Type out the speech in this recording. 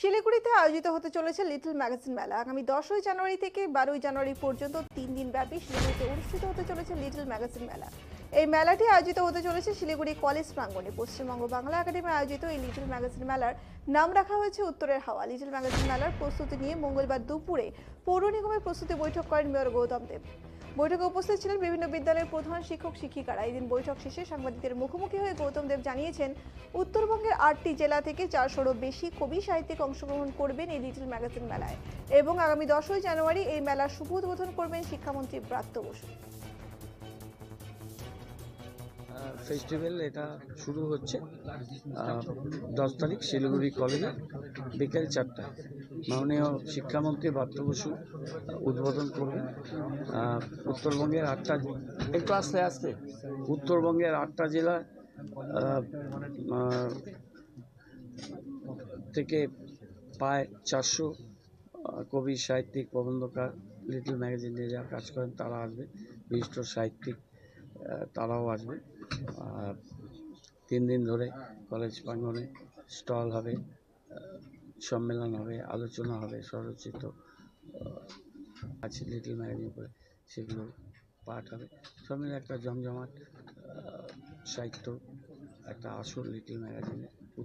শিলিগুড়িতে আয়োজিত হতে চলেছে লিটল ম্যাগাজিন মেলা। আগামী দশই জানুয়ারি থেকে বারোই জানুয়ারি পর্যন্ত তিন দিন ব্যাপী শিলিগুড়িতে অনুষ্ঠিত হতে চলেছে লিটল ম্যাগাজিন মেলা। এই মেলাটি আয়োজিত হতে চলেছে শিলিগুড়ি কলেজ প্রাঙ্গণে। পশ্চিমবঙ্গ বাংলা একাডেমি আয়োজিত এই লিটল ম্যাগাজিন মেলার নাম রাখা হয়েছে উত্তরের হাওয়া। লিটল ম্যাগাজিন মেলার প্রস্তুতি নিয়ে মঙ্গলবার দুপুরে পৌর নিগমের প্রস্তুতি বৈঠক করেন মেয়র গৌতম দেব। বৈঠকে উপস্থিত ছিলেন বিভিন্ন বিদ্যালয়ের প্রধান শিক্ষক, শিক্ষিকারা। এদিন বৈঠক শেষে সাংবাদিকদের মুখোমুখি হয়ে গৌতম দেব জানিয়েছেন, উত্তরবঙ্গের আটটি জেলা থেকে চারশোরও বেশি কবি সাহিত্যিক অংশগ্রহণ করবেন এই লিটল ম্যাগাজিন মেলায়। এবং আগামী দশই জানুয়ারি এই মেলার শুভ উদ্বোধন করবেন শিক্ষামন্ত্রী ব্রাত্য বসু। ফেস্টিভ্যাল এটা শুরু হচ্ছে দশ তারিখ শিলিগুড়ি কলেজে, বিকেল চারটায়। মাননীয় শিক্ষামন্ত্রী বাত্য বসু উদ্বোধন করবেন। উত্তরবঙ্গের আটটা একটু আস্তে আস্তে উত্তরবঙ্গের আটটা জেলা থেকে প্রায় চারশো কবি, সাহিত্যিক, প্রবন্ধকার, লিটল ম্যাগাজিনে যারা কাজ করেন তারা আসবে। বিশিষ্ট সাহিত্যিক তারাও আসবে। তিন দিন ধরে কলেজ প্রাঙ্গনে স্টল হবে সম্মেলন হবে, আলোচনা হবে, স্বরচিত আছে লিটল ম্যাগাজিন করে সেগুলো পাঠ হবে। সব মিলে একটা জমজমাট সাহিত্য, একটা আসল লিটল ম্যাগাজিনের